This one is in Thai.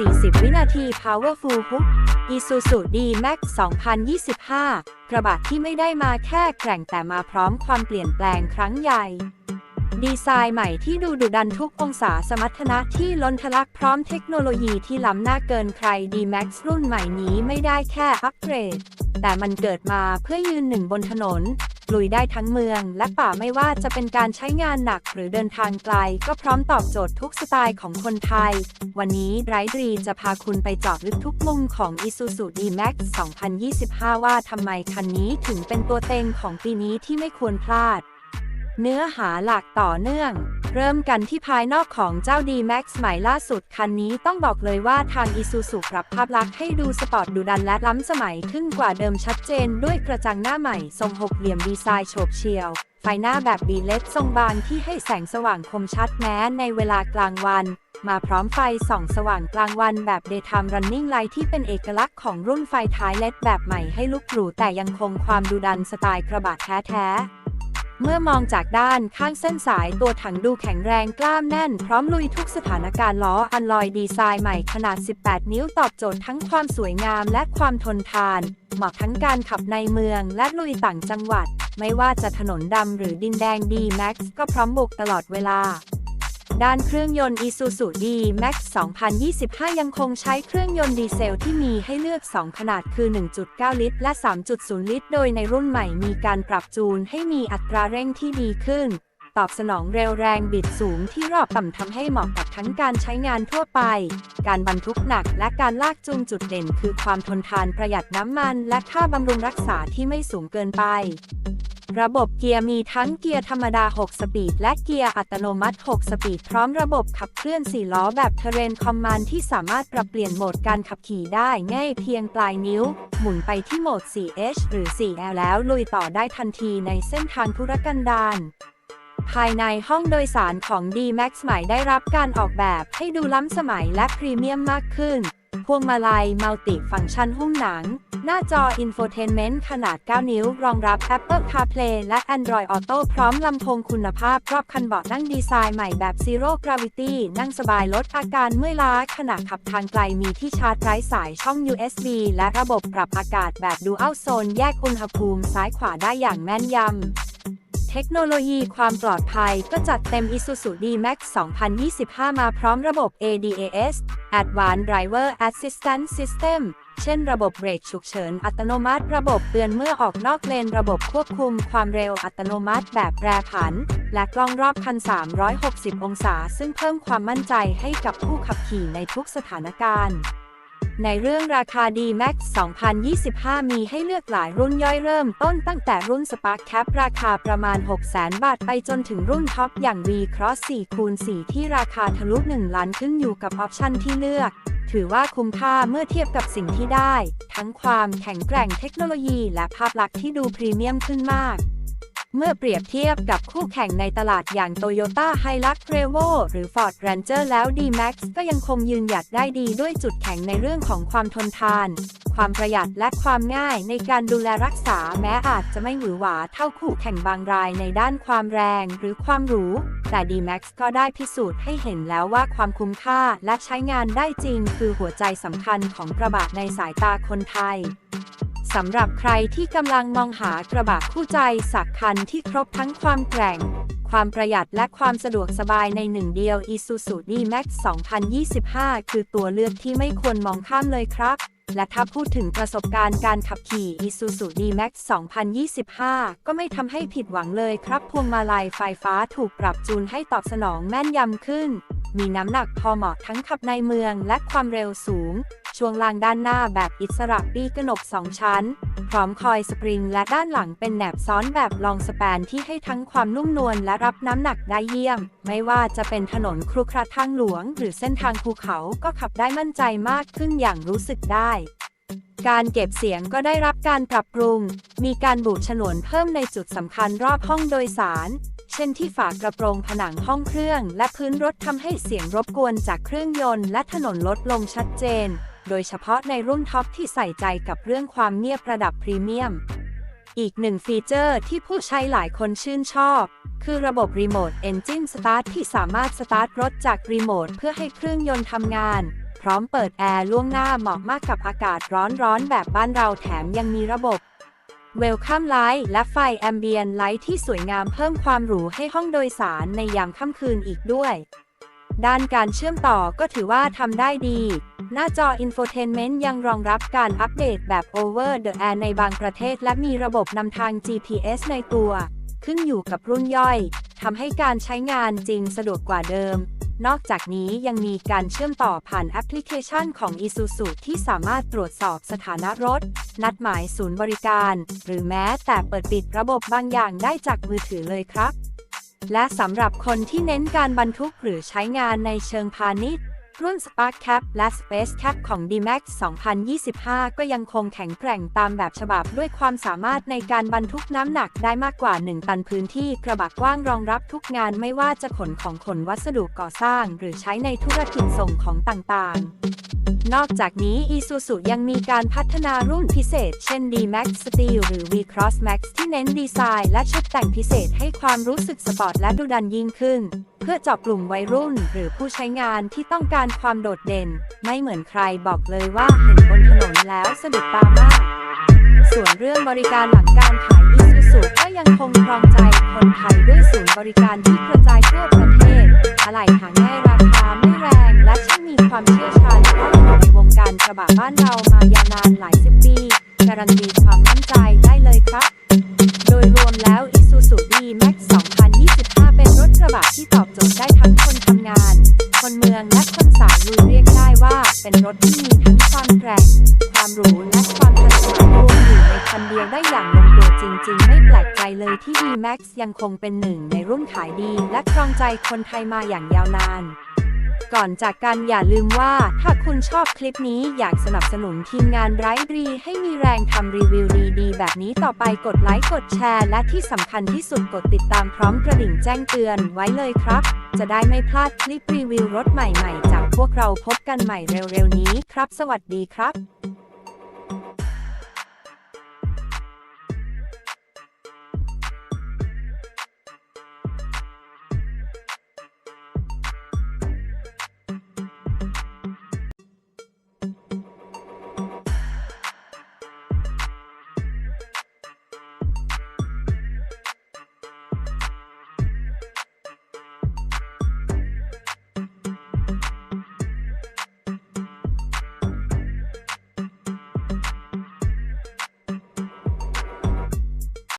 40 วินาที Powerful Hook Isuzu D-Max 2025 กระบะที่ไม่ได้มาแค่แกร่งแต่มาพร้อมความเปลี่ยนแปลงครั้งใหญ่ ดีไซน์ใหม่ที่ดูดุดันทุกองศาสมรรถนะที่ล้นทะลักพร้อมเทคโนโลยีที่ล้ำหน้าเกินใคร D-Max รุ่นใหม่นี้ไม่ได้แค่อัปเกรด แต่มันเกิดมาเพื่อยืนหนึ่งบนถนน ลุยได้ทั้งเมือง และป่าไม่ว่าจะเป็นการใช้งานหนักหรือเดินทางไกล ก็พร้อมตอบโจทย์ทุกสไตล์ของคนไทย วันนี้ไรดรีจะพาคุณไปเจาะลึกทุกมุมของ Isuzu D-Max 2025 ว่าทำไมคันนี้ถึงเป็นตัวเต็งของปีนี้ที่ไม่ควรพลาด เนื้อหาหลักต่อเนื่อง เริ่มกันที่ภายนอกของเจ้า D-Max ใหม่ล่าสุด คันนี้ต้องบอกเลยว่าทาง Isuzu ปรับภาพลักษณ์ให้ดูสปอร์ตดุดันและล้ำสมัยขึ้นกว่าเดิมชัดเจนด้วยกระจังหน้าใหม่ ทรงหกเหลี่ยมดีไซน์โฉบเฉี่ยว ไฟหน้าแบบบีเลดทรงบางที่ให้แสงสว่างคมชัดแม้ในเวลากลางวัน มาพร้อมไฟส่องสว่างกลางวันแบบ Daytime Running Light ที่เป็นเอกลักษณ์ของรุ่นไฟท้ายเลดแบบใหม่ให้ลุกหรูแต่ยังคงความดุดันสไตล์กระบะแท้ๆ เมื่อมองจากด้านข้างเส้นสายตัวถังดูแข็งแรงกล้ามแน่น พร้อมลุยทุกสถานการณ์ล้ออันลอยดีไซน์ใหม่ขนาด 18 นิ้วตอบโจทย์ทั้งความสวยงามและความทนทาน เหมาะทั้งการขับในเมืองและลุยต่างจังหวัด ไม่ว่าจะถนนดำหรือดินแดง D-Max ก็พร้อมบุกตลอดเวลา ด้านเครื่องยนต์ Isuzu D-Max 2025 ยังคงใช้เครื่องยนต์ดีเซลที่มีให้เลือก 2 ขนาดคือ 1.9 ลิตร และ 3.0 ลิตร โดยในรุ่นใหม่มีการปรับจูนให้มีอัตราเร่งที่ดีขึ้น ตอบสนองเร็วแรงบิดสูงที่รอบต่ำทำให้เหมาะกับทั้งการใช้งานทั่วไป การบรรทุกหนักและการลากจูงจุดเด่น คือความทนทานประหยัดน้ำมัน และค่าบำรุงรักษาที่ไม่สูงเกินไป ระบบเกียร์มีทั้งเกียร์ธรรมดา 6 สปีด และเกียร์อัตโนมัติ 6 สปีด พร้อมระบบขับเคลื่อน 4 ล้อแบบเทเรนคอมมานที่สามารถปรับเปลี่ยนโหมดการขับขี่ได้ง่ายเพียงปลายนิ้ว หมุนไปที่โหมด 4H หรือ 4L แล้วลุยต่อได้ทันทีในเส้นทางธุรกันดารภายในห้องโดยสารของ D-Max ใหม่ได้รับการออกแบบให้ดูล้ำสมัยและพรีเมียมมากขึ้น พวงมาลัยมัลติฟังก์ชันหุ้มหนัง หน้าจอ Infotainment ขนาด 9 นิ้ว รองรับ Apple CarPlay และ Android Auto พร้อมลำโพงคุณภาพรอบคันเบาะนั่งดีไซน์ใหม่แบบ Zero Gravity นั่งสบายลดอาการเมื่อยล้าขณะขับทางไกลมีที่ชาร์จไร้สายช่อง USB และระบบปรับอากาศแบบ Dual Zone แยกอุณหภูมิซ้ายขวาได้อย่างแม่นยำเทคโนโลยีความปลอดภัยก็จัดเต็ม Isuzu D-Max 2025 มาพร้อมระบบ ADAS Advanced Driver Assistance System เช่นระบบเบรกฉุกเฉินอัตโนมัติ ระบบเตือนเมื่อออกนอกเลน ระบบควบคุมความเร็วอัตโนมัติแบบแปรผัน และกล้องรอบคัน 360 องศา ซึ่งเพิ่มความมั่นใจให้กับผู้ขับขี่ในทุกสถานการณ์ ในเรื่องราคา D-Max 2025 มีให้เลือกหลายรุ่นย่อยเริ่มต้นตั้งแต่รุ่น Spark Cap ราคาประมาณ 600,000 บาทไปจนถึงรุ่นท็อปอย่าง V Cross 4คูณ4ที่ราคาทะลุ 1 ล้านขึ้นอยู่กับออปชันที่เลือก ถือว่าคุ้มค่าเมื่อเทียบกับสิ่งที่ได้ ทั้งความแข็งแกร่งเทคโนโลยีและภาพลักษณ์ที่ดูพรีเมียมขึ้นมาก เมื่อเปรียบเทียบกับคู่แข่งในตลาดอย่าง Toyota Hilux Revo หรือ Ford Ranger แล้ว D-Max ก็ยังคงยืนหยัดได้ดีด้วยจุดแข็งในเรื่องของความทนทาน ความประหยัดและความง่ายในการดูแลรักษาแม้อาจจะไม่หวือหวาเท่าคู่แข่งบางรายในด้านความแรงหรือความหรู แต่ D-Max ก็ได้พิสูจน์ให้เห็นแล้วว่าความคุ้มค่าและใช้งานได้จริง คือหัวใจสำคัญของกระบะในสายตาคนไทย สำหรับใครที่กำลังมองหากระบะคู่ใจสักคันที่ครบทั้งความแกร่ง ความประหยัดและความสะดวกสบายในหนึ่งเดียว Isuzu D-Max 2025 คือตัวเลือกที่ไม่ควรมองข้ามเลยครับ และถ้าพูดถึงประสบการณ์การขับขี่ Isuzu D-Max 2025 ก็ไม่ทำให้ผิดหวังเลยครับ พวงมาลัยไฟฟ้าถูกปรับจูนให้ตอบสนองแม่นยำขึ้น มีน้ำหนักพอเหมาะทั้งขับในเมืองและความเร็วสูง ช่วงล่างด้านหน้าแบบอิสระปีกระหนก2ชั้น พร้อมคอยสปริงและด้านหลังเป็นแหนบซ้อนแบบลองสแปนที่ให้ทั้งความนุ่มนวลและรับน้ำหนักได้เยี่ยม ไม่ว่าจะเป็นถนนครุขระทางหลวง หรือเส้นทางภูเขาก็ขับได้มั่นใจมากขึ้นอย่างรู้สึกได้การเก็บเสียงก็ได้รับการปรับปรุง มีการบูดฉนวนเพิ่มในจุดสำคัญรอบห้องโดยสาร เช่นที่ฝากระโปรงผนังห้องเครื่อง และพื้นรถทำให้เสียงรบกวนจากเครื่องยนต์และถนนลดลงชัดเจน โดยเฉพาะในรุ่นท็อปที่ใส่ใจกับเรื่องความเงียบระดับพรีเมียม อีกหนึ่งฟีเจอร์ที่ผู้ใช้หลายคนชื่นชอบ คือระบบรีโมทเอนจินสตาร์ทที่สามารถสตาร์ทรถจากรีโมทเพื่อให้เครื่องยนต์ทำงาน พร้อมเปิดแอร์ล่วงหน้าเหมาะมากกับอากาศร้อนๆแบบบ้านเราแถมยังมีระบบ Welcome Light และไฟ Ambient Light ที่สวยงามเพิ่มความหรูให้ห้องโดยสารในยามค่ำคืนอีกด้วย ด้านการเชื่อมต่อก็ถือว่าทำได้ดี หน้าจอ Infotainment ยังรองรับการอัปเดตแบบ Over the Air ในบางประเทศ และมีระบบนำทาง GPS ในตัว ขึ้นอยู่กับรุ่นย่อยทำให้การใช้งานจริงสะดวกกว่าเดิม นอกจากนี้ยังมีการเชื่อมต่อผ่านแอปพลิเคชันของ Isuzu ที่สามารถตรวจสอบสถานะรถ นัดหมายศูนย์บริการ หรือแม้แต่เปิดปิดระบบบางอย่างได้จากมือถือเลยครับ และสำหรับคนที่เน้นการบรรทุกหรือใช้งานในเชิงพาณิชย์ รุ่น Spark Cap และ Space Cap ของ D-Max 2025 ก็ยังคงแข็งแกร่งตามแบบฉบับด้วยความสามารถในการบรรทุกน้ำหนักได้มากกว่า 1 ตันพื้นที่กระบะกว้างรองรับทุกงานไม่ว่าจะขนของขนวัสดุก่อสร้าง หรือใช้ในธุรกิจส่งของต่างๆนอกจากนี้ Isuzu ยังมีการพัฒนารุ่นพิเศษ เช่น D-Max Steel หรือ V-Cross Max ที่เน้นดีไซน์และชุดแต่งพิเศษให้ความรู้สึกสปอร์ตและดุดันยิ่งขึ้น เพื่อเจาะกลุ่มวัยรุ่น หรือผู้ใช้งานที่ต้องการความโดดเด่น ไม่เหมือนใครบอกเลยว่าเห็นบนถนนแล้วสะดุดตามาก ส่วนเรื่องบริการหลังการขาย Isuzu ก็ยังคงครองใจคนไทยด้วยศูนย์บริการที่กระจายทั่วประเทศ อะไหล่หาง่ายราคาไม่แรง และที่มีความเชี่ยวชาญเพราะอยู่ในวงการกระบะบ้านเรามายาวนานหลายสิบปี การันตีความมั่นใจได้เลยครับ โดยรวมแล้ว Isuzu D-Max 2025 เป็นรถกระบะที่ตอบโจทย์ได้ทั้งคนทำงาน คนเมืองและคนสายลุยเรียกได้ว่า เป็นรถที่มีทั้งความแกร่งความหรูและความทันสมัยรวมอยู่ในคันเดียวได้อย่างลงตัวจริง ๆ ไม่แปลกใจเลยที่ D-Max ยังคงเป็นหนึ่งในรุ่นขายดี และครองใจคนไทยมาอย่างยาวนาน ก่อนจากกันอย่าลืมว่า ถ้าคุณชอบคลิปนี้อยากสนับสนุนทีมงานไร้รี ให้มีแรงทำรีวิวดีๆ แบบนี้ต่อไปกดไลค์กดแชร์ และที่สำคัญที่สุดกดติดตามพร้อมกระดิ่งแจ้งเตือนไว้เลยครับ จะได้ไม่พลาดคลิปรีวิวรถใหม่ๆ จากพวกเราพบกันใหม่เร็วๆนี้ครับ สวัสดีครับ